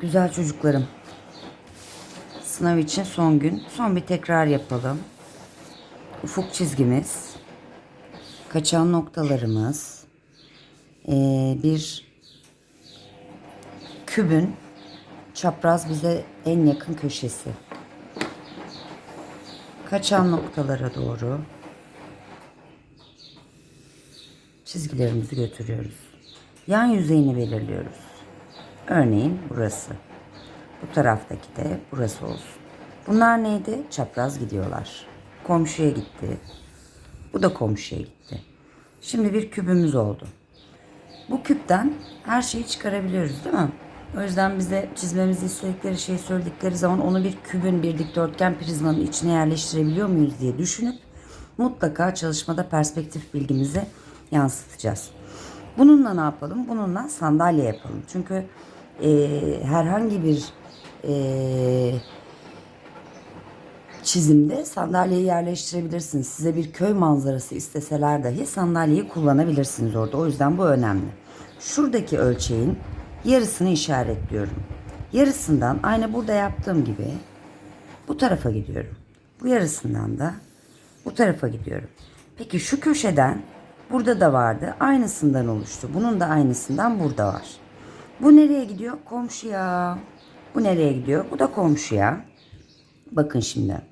Güzel çocuklarım. Sınav için son gün. Son bir tekrar yapalım. Ufuk çizgimiz. Kaçan noktalarımız. ee, bir kübün çapraz bize en yakın köşesi. Kaçan noktalara doğru çizgilerimizi götürüyoruz. Yan yüzeyini belirliyoruz. Örneğin burası. Bu taraftaki de burası olsun. Bunlar neydi? Çapraz gidiyorlar. Komşuya gitti. Bu da komşuya gitti. Şimdi bir kübümüz oldu. Bu küpten her şeyi çıkarabiliyoruz değil mi? O yüzden bize çizmemizi istedikleri şeyi söyledikleri zaman onu bir kübün, bir dikdörtgen prizmanın içine yerleştirebiliyor muyuz diye düşünüp mutlaka çalışmada perspektif bilgimizi yansıtacağız. Bununla ne yapalım? Bununla sandalye yapalım. Çünkü eee, herhangi bir eee, çizimde sandalyeyi yerleştirebilirsiniz. Size bir köy manzarası isteseler dahi sandalyeyi kullanabilirsiniz orada. O yüzden bu önemli. Şuradaki ölçeğin yarısını işaretliyorum. Yarısından aynı burada yaptığım gibi bu tarafa gidiyorum. Bu yarısından da bu tarafa gidiyorum. Peki şu köşeden burada da vardı. Aynısından oluştu. Bunun da aynısından burada var. Bu nereye gidiyor? Komşuya. Bu nereye gidiyor? Bu da komşuya. Bakın şimdi.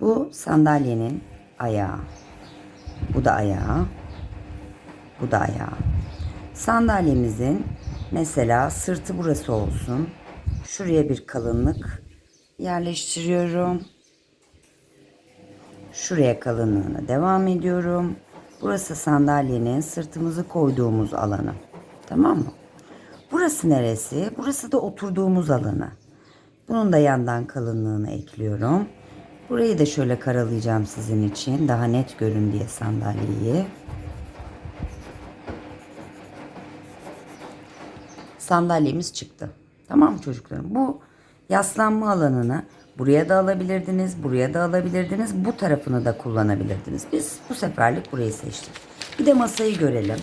Bu sandalyenin ayağı. Bu da ayağı. Bu da ayağı. Sandalyemizin mesela sırtı burası olsun. Şuraya bir kalınlık yerleştiriyorum. Şuraya kalınlığına devam ediyorum. Burası sandalyenin sırtımızı koyduğumuz alanı. Tamam mı? Burası neresi? Burası da oturduğumuz alanı. Bunun da yandan kalınlığını ekliyorum. Burayı da şöyle karalayacağım sizin için. Daha net görün diye sandalyeyi. Sandalyemiz çıktı. Tamam mı çocuklarım? Bu yaslanma alanını buraya da alabilirdiniz, buraya da alabilirdiniz, bu tarafını da kullanabilirdiniz. Biz bu seferlik burayı seçtik. Bir de masayı görelim.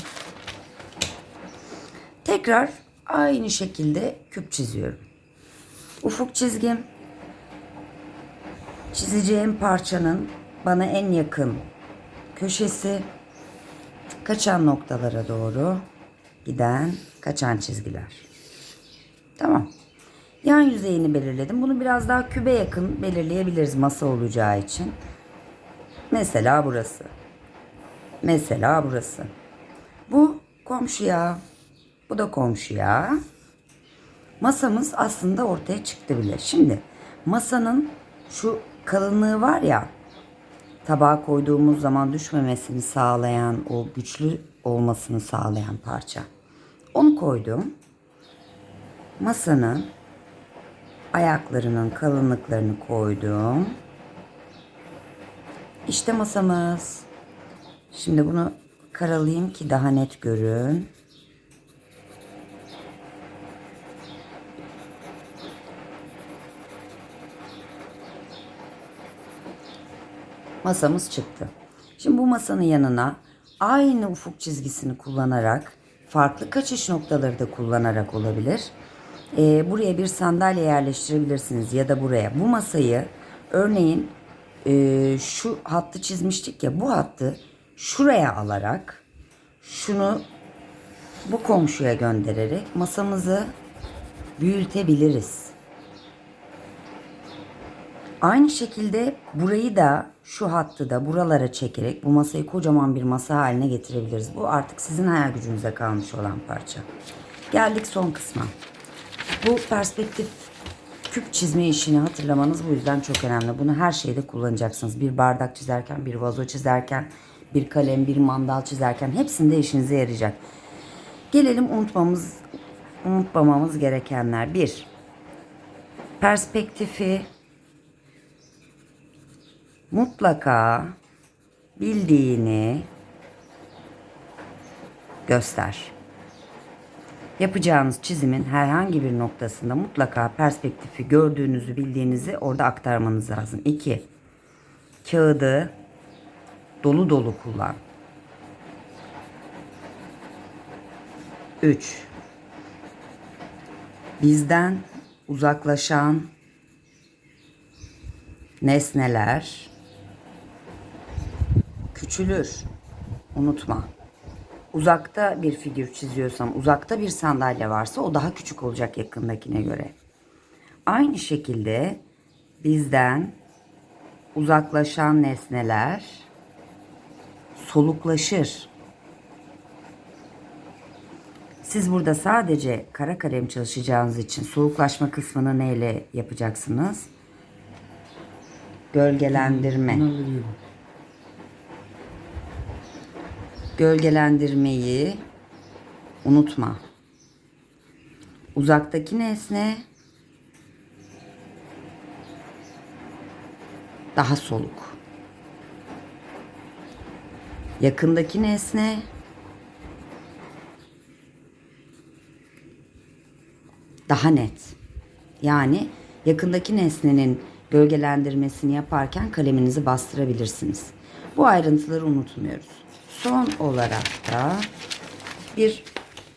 Tekrar aynı şekilde küp çiziyorum. Ufuk çizgim. Çizeceğim parçanın bana en yakın köşesi kaçan noktalara doğru giden kaçan çizgiler. Tamam. Yan yüzeyini belirledim. Bunu biraz daha kübe yakın belirleyebiliriz masa olacağı için. Mesela burası. Mesela burası. Bu komşuya. Bu da komşuya. Masamız aslında ortaya çıktı bile. Şimdi masanın şu kalınlığı var ya tabağa koyduğumuz zaman düşmemesini sağlayan o güçlü olmasını sağlayan parça. Onu koydum. Masanın ayaklarının kalınlıklarını koydum. İşte masamız. Şimdi bunu karalayayım ki daha net görün. Masamız çıktı. Şimdi bu masanın yanına aynı ufuk çizgisini kullanarak farklı kaçış noktaları da kullanarak olabilir. Ee, buraya bir sandalye yerleştirebilirsiniz ya da buraya. Bu masayı örneğin e, şu hattı çizmiştik ya bu hattı şuraya alarak şunu bu komşuya göndererek masamızı büyütebiliriz. Aynı şekilde burayı da şu hattı da buralara çekerek bu masayı kocaman bir masa haline getirebiliriz. Bu artık sizin hayal gücünüze kalmış olan parça. Geldik son kısma. Bu perspektif küp çizme işini hatırlamanız bu yüzden çok önemli. Bunu her şeyde kullanacaksınız. Bir bardak çizerken, bir vazo çizerken, bir kalem, bir mandal çizerken hepsinde işinize yarayacak. Gelelim unutmamız unutmamamız gerekenler. Bir, perspektifi mutlaka bildiğini göster. Yapacağınız çizimin herhangi bir noktasında mutlaka perspektifi gördüğünüzü bildiğinizi orada aktarmanız lazım. 2. Kağıdı dolu dolu kullan. 3. Bizden uzaklaşan nesneler küçülür. Unutma. Uzakta bir figür çiziyorsam, uzakta bir sandalye varsa o daha küçük olacak yakındakine göre. Aynı şekilde bizden uzaklaşan nesneler soluklaşır. Siz burada sadece kara kalem çalışacağınız için soluklaşma kısmını neyle yapacaksınız? Gölgelendirme. Gölgelendirmeyi unutma. Uzaktaki nesne daha soluk. Yakındaki nesne daha net. Yani yakındaki nesnenin gölgelendirmesini yaparken kaleminizi bastırabilirsiniz. Bu ayrıntıları unutmuyoruz. Son olarak da bir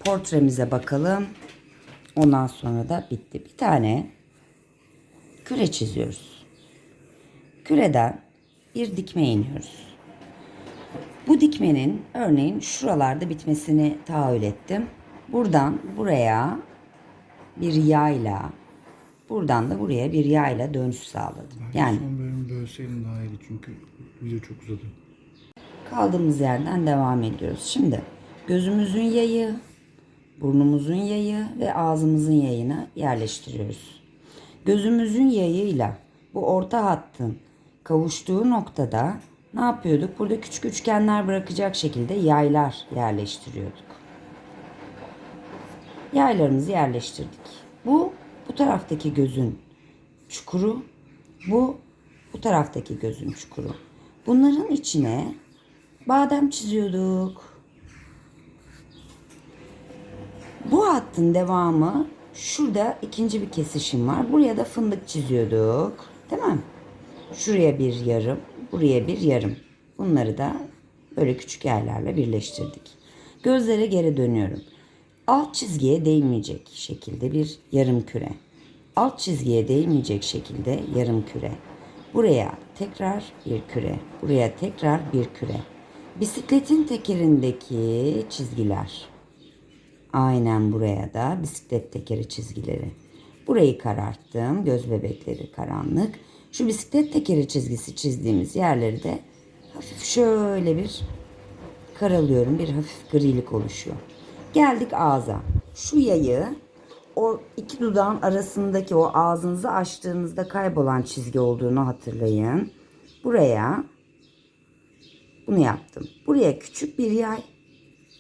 portremize bakalım. Ondan sonra da bitti. Bir tane küre çiziyoruz. Küreden bir dikme iniyoruz. Bu dikmenin örneğin şuralarda bitmesini tahayyül ettim. Buradan buraya bir yayla, buradan da buraya bir yayla dönüş sağladım. Yani Son bölümü bölseydim daha iyiydi çünkü video çok uzadı. Kaldığımız yerden devam ediyoruz. Şimdi gözümüzün yayı, burnumuzun yayı ve ağzımızın yayını yerleştiriyoruz. Gözümüzün yayıyla bu orta hattın kavuştuğu noktada ne yapıyorduk? Burada küçük üçgenler bırakacak şekilde yaylar yerleştiriyorduk. Yaylarımızı yerleştirdik. Bu bu taraftaki gözün çukuru, bu bu taraftaki gözün çukuru. Bunların içine badem çiziyorduk. Bu hattın devamı şurada ikinci bir kesişim var. Buraya da fındık çiziyorduk. Mi? Şuraya bir yarım, buraya bir yarım. Bunları da böyle küçük yerlerle birleştirdik. Gözlere geri dönüyorum. Alt çizgiye değmeyecek şekilde bir yarım küre. Alt çizgiye değmeyecek şekilde yarım küre. Buraya tekrar bir küre. Buraya tekrar bir küre. Bisikletin tekerindeki çizgiler. Aynen buraya da bisiklet tekeri çizgileri. Burayı kararttım. Göz bebekleri karanlık. Şu bisiklet tekeri çizgisi çizdiğimiz yerleri de hafif şöyle bir karalıyorum. Bir hafif grilik oluşuyor. Geldik ağza. Şu yayı o iki dudağın arasındaki o ağzınızı açtığınızda kaybolan çizgi olduğunu hatırlayın. Buraya bunu yaptım. Buraya küçük bir yay.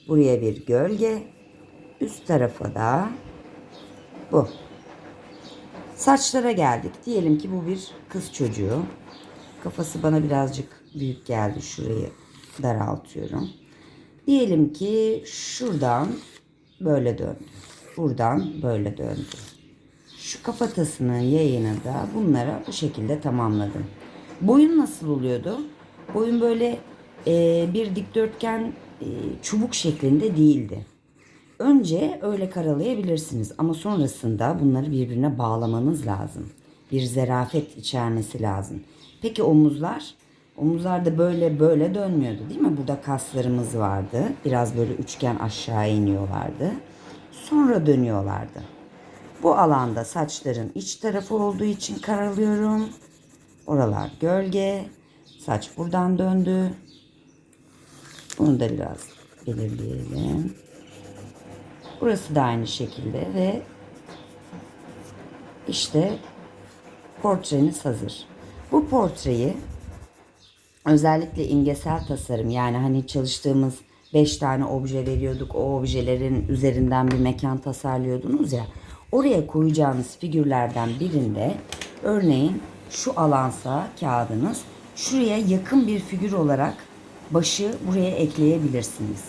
Buraya bir gölge. Üst tarafa da bu. Saçlara geldik. Diyelim ki bu bir kız çocuğu. Kafası bana birazcık büyük geldi. Şurayı daraltıyorum. Diyelim ki şuradan böyle döndü. Buradan böyle döndü. Şu kafatasının yayını da bunlara bu şekilde tamamladım. Boyun nasıl oluyordu? Boyun böyle e, bir dikdörtgen e, çubuk şeklinde değildi. Önce öyle karalayabilirsiniz ama sonrasında bunları birbirine bağlamanız lazım. Bir zerafet içermesi lazım. Peki omuzlar? Omuzlar da böyle böyle dönmüyordu değil mi? Burada kaslarımız vardı. Biraz böyle üçgen aşağı iniyorlardı. Sonra dönüyorlardı. Bu alanda saçların iç tarafı olduğu için karalıyorum. Oralar gölge. Saç buradan döndü. Bunu da biraz belirleyelim. Burası da aynı şekilde ve işte portreniz hazır. Bu portreyi özellikle imgesel tasarım yani hani çalıştığımız 5 tane obje veriyorduk. O objelerin üzerinden bir mekan tasarlıyordunuz ya. Oraya koyacağınız figürlerden birinde örneğin şu alansa kağıdınız şuraya yakın bir figür olarak başı buraya ekleyebilirsiniz.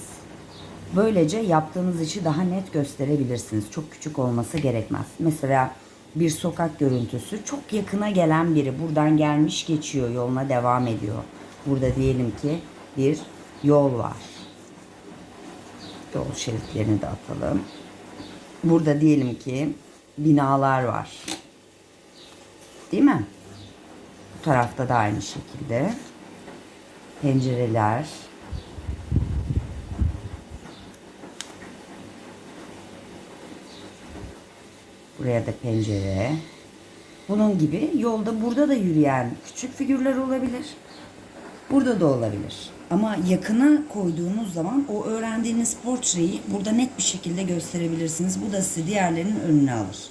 Böylece yaptığınız işi daha net gösterebilirsiniz. Çok küçük olması gerekmez. Mesela bir sokak görüntüsü çok yakına gelen biri buradan gelmiş geçiyor yoluna devam ediyor. Burada diyelim ki bir yol var. Yol şeritlerini de atalım. Burada diyelim ki binalar var. Değil mi? Bu tarafta da aynı şekilde. Pencereler. Buraya da pencere. Bunun gibi yolda burada da yürüyen küçük figürler olabilir. Burada da olabilir. Ama yakına koyduğunuz zaman o öğrendiğiniz portreyi burada net bir şekilde gösterebilirsiniz. Bu da sizi diğerlerinin önüne alır.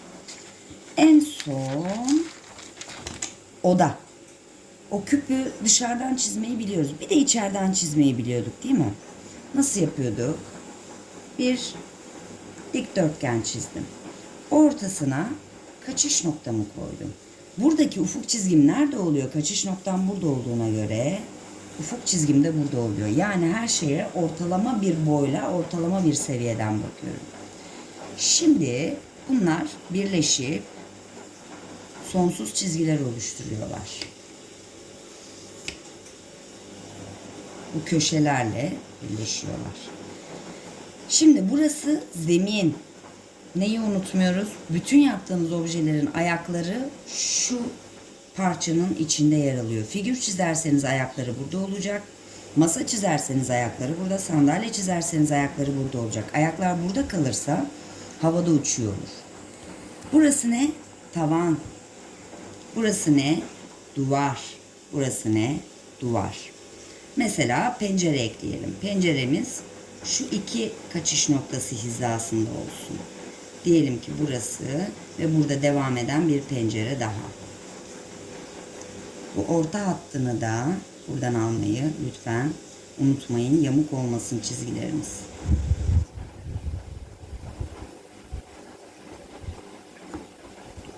En son oda. O küpü dışarıdan çizmeyi biliyoruz. Bir de içeriden çizmeyi biliyorduk değil mi? Nasıl yapıyorduk? Bir dikdörtgen çizdim. Ortasına kaçış noktamı koydum. Buradaki ufuk çizgim nerede oluyor? Kaçış noktam burada olduğuna göre ufuk çizgim de burada oluyor. Yani her şeye ortalama bir boyla, ortalama bir seviyeden bakıyorum. Şimdi bunlar birleşip sonsuz çizgiler oluşturuyorlar. Bu köşelerle birleşiyorlar. Şimdi burası zemin. Neyi unutmuyoruz? Bütün yaptığınız objelerin ayakları şu parçanın içinde yer alıyor. Figür çizerseniz ayakları burada olacak. Masa çizerseniz ayakları burada, sandalye çizerseniz ayakları burada olacak. Ayaklar burada kalırsa havada uçuyor olur. Burası ne? Tavan. Burası ne? Duvar. Burası ne? Duvar. Mesela pencere ekleyelim. Penceremiz şu iki kaçış noktası hizasında olsun. Diyelim ki burası ve burada devam eden bir pencere daha. Bu orta hattını da buradan almayı lütfen unutmayın. Yamuk olmasın çizgilerimiz.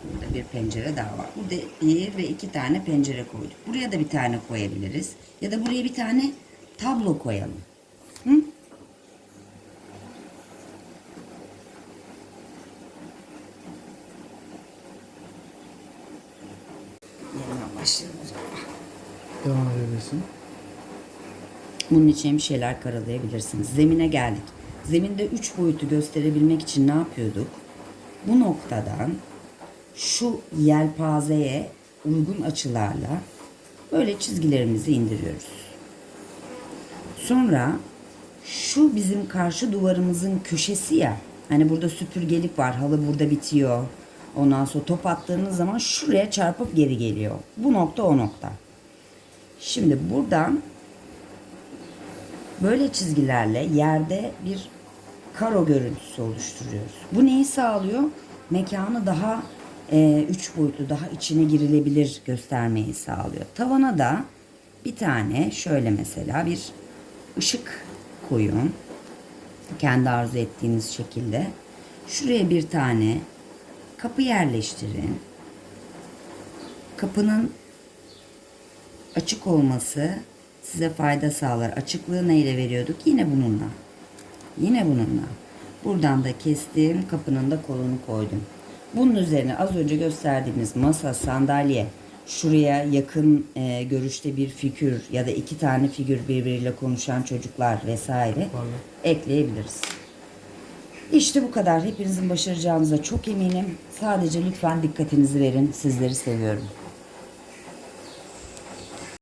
Burada bir pencere daha var. Burada bir ve iki tane pencere koyduk. Buraya da bir tane koyabiliriz. Ya da buraya bir tane tablo koyalım. Hı? Yeniden başlayalım o zaman. Devam edebilirsin. Bunun için bir şeyler karalayabilirsiniz. Zemine geldik. Zeminde üç boyutu gösterebilmek için ne yapıyorduk? Bu noktadan şu yelpazeye uygun açılarla böyle çizgilerimizi indiriyoruz. Sonra şu bizim karşı duvarımızın köşesi ya. Hani burada süpürgelik var. Halı burada bitiyor. Ondan sonra top attığınız zaman şuraya çarpıp geri geliyor. Bu nokta o nokta. Şimdi buradan Böyle çizgilerle yerde bir karo görüntüsü oluşturuyoruz. Bu neyi sağlıyor? Mekanı daha e, üç boyutlu, daha içine girilebilir göstermeyi sağlıyor. Tavana da bir tane şöyle mesela bir ışık koyun. Kendi arzu ettiğiniz şekilde. Şuraya bir tane kapı yerleştirin. Kapının açık olması size fayda sağlar. Açıklığı neyle veriyorduk? Yine bununla. Yine bununla. Buradan da kestim. Kapının da kolunu koydum. Bunun üzerine az önce gösterdiğimiz masa, sandalye, şuraya yakın e, görüşte bir figür ya da iki tane figür birbiriyle konuşan çocuklar vesaire Pardon. ekleyebiliriz. İşte bu kadar. Hepinizin başaracağınıza çok eminim. Sadece lütfen dikkatinizi verin. Sizleri seviyorum.